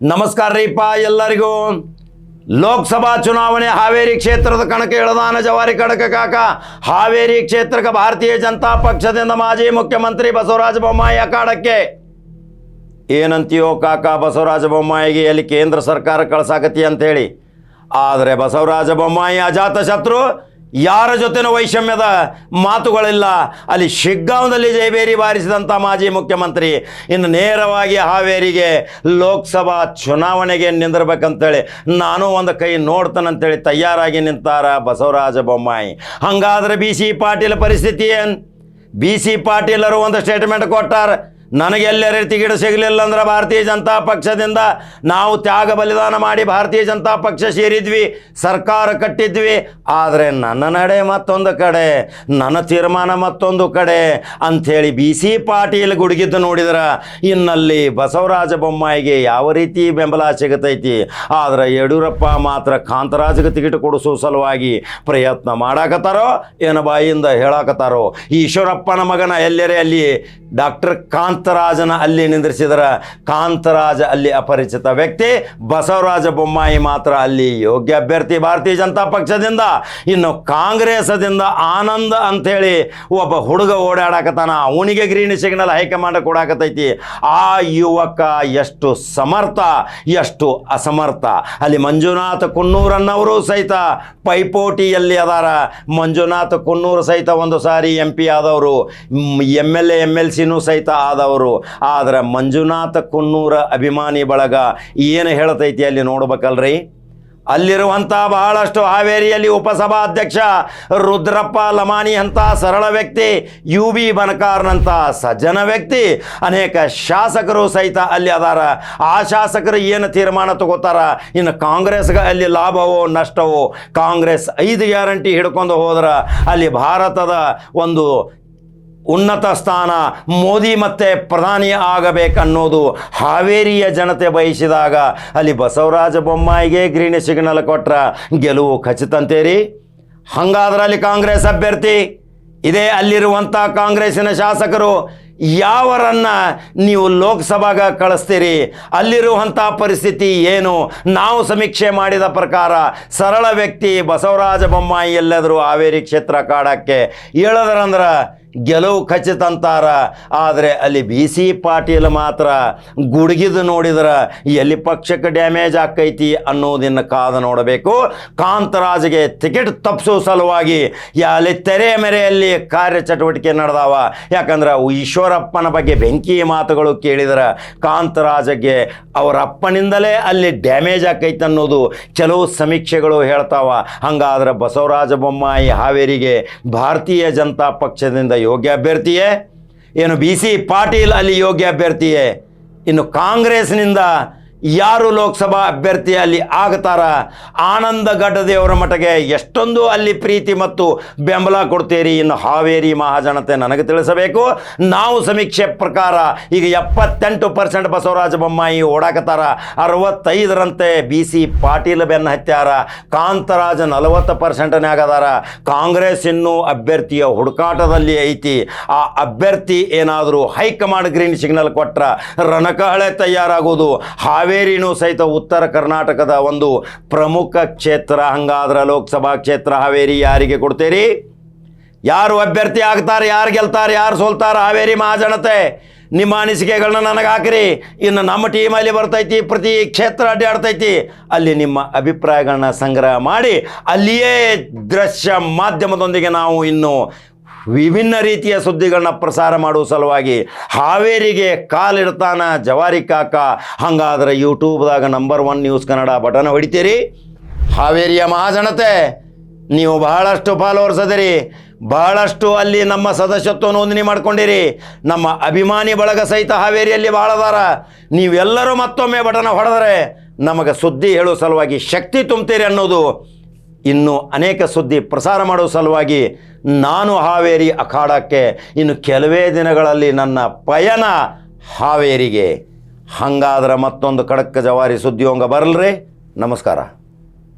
ನಮಸ್ಕಾರ ರೀಪ ಎಲ್ಲರಿಗೂ. ಲೋಕಸಭಾ ಚುನಾವಣೆ ಹಾವೇರಿ ಕ್ಷೇತ್ರದ ಕಣಕ್ಕೆ ಇಳದಾನ ಜವಾರಿ ಕಡಕ ಕಾಕ. ಹಾವೇರಿ ಕ್ಷೇತ್ರಕ್ಕೆ ಭಾರತೀಯ ಜನತಾ ಪಕ್ಷದಿಂದ ಮಾಜಿ ಮುಖ್ಯಮಂತ್ರಿ ಬಸವರಾಜ ಬೊಮ್ಮಾಯಿ ಅಖಾಡಕ್ಕೆ. ಏನಂತೀಯೋ ಕಾಕ ಬಸವರಾಜ ಬೊಮ್ಮಾಯಿಗೆ ಎಲ್ಲಿ ಕೇಂದ್ರ ಸರ್ಕಾರ ಕಳ್ಸಾಕತ್ತಿ ಅಂತ ಹೇಳಿ ಆದರೆ ಬಸವರಾಜ ಬೊಮ್ಮಾಯಿ ಅಜಾತ ಶತ್ರು ಯಾರ ಜೊತೆನೂ ವೈಷಮ್ಯದ ಮಾತುಗಳಿಲ್ಲ. ಅಲ್ಲಿ ಶಿಗ್ಗಾಂವದಲ್ಲಿ ಜೈಬೇರಿ ಬಾರಿಸಿದಂಥ ಮಾಜಿ ಮುಖ್ಯಮಂತ್ರಿ. ಇನ್ನು ನೇರವಾಗಿ ಹಾವೇರಿಗೆ ಲೋಕಸಭಾ ಚುನಾವಣೆಗೆ ನಿಂದಿರ್ಬೇಕಂತೇಳಿ ನಾನು ಒಂದು ಕೈ ನೋಡ್ತಾನಂತೇಳಿ ತಯಾರಾಗಿ ನಿಂತಾರ ಬಸವರಾಜ ಬೊಮ್ಮಾಯಿ. ಹಂಗಾದ್ರೆ ಬಿ ಸಿ ಪಾಟೀಲ್ ಪರಿಸ್ಥಿತಿ ಏನು? ಬಿ ಸಿ ಪಾಟೀಲರು ಒಂದು ಸ್ಟೇಟ್ಮೆಂಟ್ ಕೊಟ್ಟಾರ. ನನಗೆ ಎಲ್ಲರ ಟಿಕೆಟ್ ಸಿಗಲಿಲ್ಲ ಅಂದ್ರೆ ಭಾರತೀಯ ಜನತಾ ಪಕ್ಷದಿಂದ ನಾವು ತ್ಯಾಗ ಬಲಿದಾನ ಮಾಡಿ ಭಾರತೀಯ ಜನತಾ ಪಕ್ಷ ಸೇರಿದ್ವಿ, ಸರ್ಕಾರ ಕಟ್ಟಿದ್ವಿ. ಆದರೆ ನನ್ನ ನಡೆ ಮತ್ತೊಂದು ಕಡೆ, ನನ್ನ ತೀರ್ಮಾನ ಮತ್ತೊಂದು ಕಡೆ ಅಂಥೇಳಿ ಬಿ ಸಿ ಪಾಟೀಲ್ ಗುಡುಗಿದ್ದು ನೋಡಿದ್ರೆ, ಇನ್ನಲ್ಲಿ ಬಸವರಾಜ ಬೊಮ್ಮಾಯಿಗೆ ಯಾವ ರೀತಿ ಬೆಂಬಲ ಸಿಗತೈತಿ? ಆದರೆ ಯಡಿಯೂರಪ್ಪ ಮಾತ್ರ ಕಾಂತರಾಜ್ಗೆ ಟಿಕೆಟ್ ಕೊಡಿಸೋ ಸಲುವಾಗಿ ಪ್ರಯತ್ನ ಮಾಡಾಕತ್ತಾರೋ, ಏನು ಬಾಯಿಂದ ಹೇಳಾಕತ್ತಾರೋ? ಈಶ್ವರಪ್ಪನ ಮಗನ ಎಲ್ಲರೇ ಅಲ್ಲಿ ಡಾಕ್ಟರ್ ಕಾಂತರಾಜನ ಅಲ್ಲಿ ನಿಂದ್ರಿಸಿದರ ಕಾಂತರಾಜ ಅಲ್ಲಿ ಅಪರಿಚಿತ ವ್ಯಕ್ತಿ ಬಸವರಾಜ ಬೊಮ್ಮಾಯಿ ಮಾತ್ರ ಅಲ್ಲಿ ಯೋಗ್ಯ ಅಭ್ಯರ್ಥಿ ಭಾರತೀಯ ಜನತಾ ಪಕ್ಷದಿಂದ. ಇನ್ನು ಕಾಂಗ್ರೆಸ್ದಿಂದ ಆನಂದ್ ಅಂಥೇಳಿ ಒಬ್ಬ ಹುಡುಗ ಓಡಾಡಕತ್ತಾನ. ಅವನಿಗೆ ಗ್ರೀನ್ ಸಿಗ್ನಲ್ ಹೈಕಮಾಂಡ್ ಕೊಡಾಕತೈತಿ ಆ ಯುವಕ ಎಷ್ಟು ಸಮರ್ಥ, ಎಷ್ಟು ಅಸಮರ್ಥ. ಅಲ್ಲಿ ಮಂಜುನಾಥ ಕುನ್ನೂರನ್ನವರು ಸಹಿತ ಪೈಪೋಟಿಯಲ್ಲಿ ಅದಾರ. ಮಂಜುನಾಥ ಕುನ್ನೂರು ಸಹಿತ ಒಂದು ಸಾರಿ ಎಂ ಪಿ ಆದವರು. M, L A, M, L ಸಿನೂ ಸಹಿತ ಆದವರು. ಆದರೆ ಮಂಜುನಾಥ ಕುನ್ನೂರ ಅಭಿಮಾನಿ ಬಳಗ ಏನು ಹೇಳ್ತೈತಿ ಅಲ್ಲಿ ನೋಡ್ಬೇಕಲ್ರಿ? ಅಲ್ಲಿರುವಂಥ ಬಹಳಷ್ಟು ಹಾವೇರಿಯಲ್ಲಿ ಉಪಸಭಾಧ್ಯಕ್ಷ ರುದ್ರಪ್ಪ ಲಮಾನಿ ಅಂತ ಸರಳ ವ್ಯಕ್ತಿ, ಯು ಬಿ ಬನಕಾರ್ನಂಥ ಸಜ್ಜನ ವ್ಯಕ್ತಿ, ಅನೇಕ ಶಾಸಕರು ಸಹಿತ ಅಲ್ಲಿ ಅದಾರ. ಆ ಶಾಸಕರು ಏನು ತೀರ್ಮಾನ ತಗೋತಾರ? ಇನ್ನು ಕಾಂಗ್ರೆಸ್ಗೆ ಅಲ್ಲಿ ಲಾಭವೋ ನಷ್ಟವೋ? ಕಾಂಗ್ರೆಸ್ ಐದು ಗ್ಯಾರಂಟಿ ಹಿಡ್ಕೊಂಡು ಹೋದ್ರೆ ಅಲ್ಲಿ ಭಾರತದ ಒಂದು ಉನ್ನತ ಸ್ಥಾನ, ಮೋದಿ ಮತ್ತೆ ಪ್ರಧಾನಿ ಆಗಬೇಕನ್ನೋದು ಹಾವೇರಿಯ ಜನತೆ ಬಯಸಿದಾಗ ಅಲ್ಲಿ ಬಸವರಾಜ ಬೊಮ್ಮಾಯಿಗೆ ಗ್ರೀನ್ ಸಿಗ್ನಲ್ ಕೊಟ್ರ ಗೆಲುವು ಖಚಿತಂತೇರಿ. ಹಂಗಾದ್ರೆ ಅಲ್ಲಿ ಕಾಂಗ್ರೆಸ್ ಅಭ್ಯರ್ಥಿ, ಇದೇ ಅಲ್ಲಿರುವಂಥ ಕಾಂಗ್ರೆಸ್ಸಿನ ಶಾಸಕರು ಯಾವರನ್ನ ನೀವು ಲೋಕಸಭಾಗ ಕಳಿಸ್ತೀರಿ? ಅಲ್ಲಿರುವಂಥ ಪರಿಸ್ಥಿತಿ ಏನು? ನಾವು ಸಮೀಕ್ಷೆ ಮಾಡಿದ ಪ್ರಕಾರ ಸರಳ ವ್ಯಕ್ತಿ ಬಸವರಾಜ ಬೊಮ್ಮಾಯಿ ಎಲ್ಲಾದರೂ ಹಾವೇರಿ ಕ್ಷೇತ್ರ ಕಾಡಕ್ಕೆ ಹೇಳದ್ರಂದ್ರೆ ಗೆಲುವು ಖಚಿತ ಅಂತಾರ. ಆದರೆ ಅಲ್ಲಿ ಬಿ ಸಿ ಪಾಟೀಲ್ ಮಾತ್ರ ಗುಡುಗಿದು ನೋಡಿದ್ರೆ ಎಲ್ಲಿ ಪಕ್ಷಕ್ಕೆ ಡ್ಯಾಮೇಜ್ ಆಕೈತಿ ಅನ್ನೋದನ್ನು ಕಾದ ನೋಡಬೇಕು. ಕಾಂತರಾಜ್ಗೆ ಟಿಕೆಟ್ ತಪ್ಪಿಸೋ ಸಲುವಾಗಿ ಅಲ್ಲಿ ತೆರೆ ಮೆರೆಯಲ್ಲಿ ಕಾರ್ಯಚಟುವಟಿಕೆ ನಡೆದಾವ. ಯಾಕಂದ್ರೆ ಈಶ್ವರಪ್ಪನ ಬಗ್ಗೆ ಬೆಂಕಿ ಮಾತುಗಳು ಕೇಳಿದರೆ ಕಾಂತರಾಜಗೆ ಅವರ ಅಪ್ಪನಿಂದಲೇ ಅಲ್ಲಿ ಡ್ಯಾಮೇಜ್ ಆಕೈತೆ ಅನ್ನೋದು ಕೆಲವು ಸಮೀಕ್ಷೆಗಳು ಹೇಳ್ತಾವ. ಹಂಗಾದ್ರೆ ಬಸವರಾಜ ಬೊಮ್ಮಾಯಿ ಹಾವೇರಿಗೆ ಭಾರತೀಯ ಜನತಾ ಪಕ್ಷದಿಂದ ಯೋಗ್ಯ ಅಭ್ಯರ್ಥಿಯೇ? ಏನು ಬಿ ಸಿ ಪಾಟೀಲ್ ಅಲ್ಲಿ ಯೋಗ್ಯ ಅಭ್ಯರ್ಥಿಯೇ? ಇನ್ನು ಕಾಂಗ್ರೆಸ್ನಿಂದ ಯಾರು ಲೋಕಸಭಾ ಅಭ್ಯರ್ಥಿ ಅಲ್ಲಿ ಆಗ್ತಾರ? ಆನಂದ ಗಡ್ಡದೇವರ ಮಠಗೆ ಎಷ್ಟೊಂದು ಅಲ್ಲಿ ಪ್ರೀತಿ ಮತ್ತು ಬೆಂಬಲ ಕೊಡ್ತೀರಿ? ಇನ್ನು ಹಾವೇರಿ ಮಹಾಜನತೆ ನನಗೆ ತಿಳಿಸಬೇಕು. ನಾವು ಸಮೀಕ್ಷೆ ಪ್ರಕಾರ ಈಗ ಎಪ್ಪತ್ತೆಂಟು ಪರ್ಸೆಂಟ್ ಬಸವರಾಜ ಬೊಮ್ಮಾಯಿ ಓಡಾಕತ್ತಾರ. ಅರವತ್ತೈದರಂತೆ ಬಿ ಸಿ ಪಾಟೀಲ್ ಬೆನ್ನ ಹತ್ಯಾರ ಕಾಂತರಾಜ ನಲವತ್ತು ಪರ್ಸೆಂಟನೇ ಆಗದಾರ. ಕಾಂಗ್ರೆಸ್ ಇನ್ನೂ ಅಭ್ಯರ್ಥಿಯ ಹುಡುಕಾಟದಲ್ಲಿ ಐತಿ. ಆ ಅಭ್ಯರ್ಥಿ ಏನಾದರೂ ಹೈಕಮಾಂಡ್ ಗ್ರೀನ್ ಸಿಗ್ನಲ್ ಕೊಟ್ಟರ ರಣಕಹಳೆ ತಯಾರಾಗೋದು ಹಾವೇರಿನೂ ಸಹಿತ ಉತ್ತರ ಕರ್ನಾಟಕದ ಒಂದು ಪ್ರಮುಖ ಕ್ಷೇತ್ರ, ಹಂಗಾದ್ರೆ ಲೋಕಸಭಾ ಕ್ಷೇತ್ರ ಹಾವೇರಿ ಯಾರಿಗೆ ಕೊಡ್ತೀರಿ? ಯಾರು ಅಭ್ಯರ್ಥಿ ಆಗ್ತಾರೆ, ಯಾರು ಗೆಲ್ತಾರೆ, ಯಾರು ಸೋಲ್ತಾರೆ ಹಾವೇರಿ ಮಹಾಜನತೆ? ನಿಮ್ಮ ಅನಿಸಿಕೆಗಳನ್ನ ನನಗೆ ಹಾಕಿರಿ ಇನ್ನು ನಮ್ಮ ಟೀಮಲ್ಲಿ ಬರ್ತೈತಿ, ಪ್ರತಿ ಕ್ಷೇತ್ರ ಅಡ್ಡಾಡ್ತೈತಿ. ಅಲ್ಲಿ ನಿಮ್ಮ ಅಭಿಪ್ರಾಯಗಳನ್ನ ಸಂಗ್ರಹ ಮಾಡಿ, ಅಲ್ಲಿಯೇ ದೃಶ್ಯ ಮಾಧ್ಯಮದೊಂದಿಗೆ ನಾವು ಇನ್ನು ವಿಭಿನ್ನ ರೀತಿಯ ಸುದ್ದಿಗಳನ್ನ ಪ್ರಸಾರ ಮಾಡುವ ಸಲುವಾಗಿ ಹಾವೇರಿಗೆ ಕಾಲಿಡ್ತಾನ ಜವಾರಿ ಕಾಕ. ಹಂಗಾದ್ರೆ ಯೂಟ್ಯೂಬ್ದಾಗ number one news Kannada button ಹೊಡಿತೀರಿ. ಹಾವೇರಿಯ ಮಹಾಜನತೆ, ನೀವು ಬಹಳಷ್ಟು ಫಾಲೋವರ್ಸ್ ಅದಿರಿ. ಬಹಳಷ್ಟು ಅಲ್ಲಿ ನಮ್ಮ ಸದಸ್ಯತ್ವ ನೋಂದಣಿ ಮಾಡ್ಕೊಂಡಿರಿ. ನಮ್ಮ ಅಭಿಮಾನಿ ಬಳಗ ಸಹಿತ ಹಾವೇರಿಯಲ್ಲಿ ಅದಾರ ನೀವೆಲ್ಲರೂ ಮತ್ತೊಮ್ಮೆ ಬಟನ ಹೊಡೆದರೆ ನಮಗೆ ಸುದ್ದಿ ಹೇಳೋ ಸಲುವಾಗಿ ಶಕ್ತಿ ತುಂಬ್ತೀರಿ ಅನ್ನೋದು ಇನ್ನು ಅನೇಕ ಸುದ್ದಿ ಪ್ರಸಾರ ಮಾಡೋ ಸಲುವಾಗಿ ನಾನು ಹಾವೇರಿ ಅಖಾಡಕ್ಕೆ ಇನ್ನು ಕೆಲವೇ ದಿನಗಳಲ್ಲಿ ನನ್ನ ಪಯಣ ಹಾವೇರಿಗೆ. ಹಂಗಾದ್ರೆ ಮತ್ತೊಂದು ಖಡಕ್ ಜವಾರಿ ಸುದ್ದಿಯೋಂಗ ಬರಲ್ರಿ. ನಮಸ್ಕಾರ.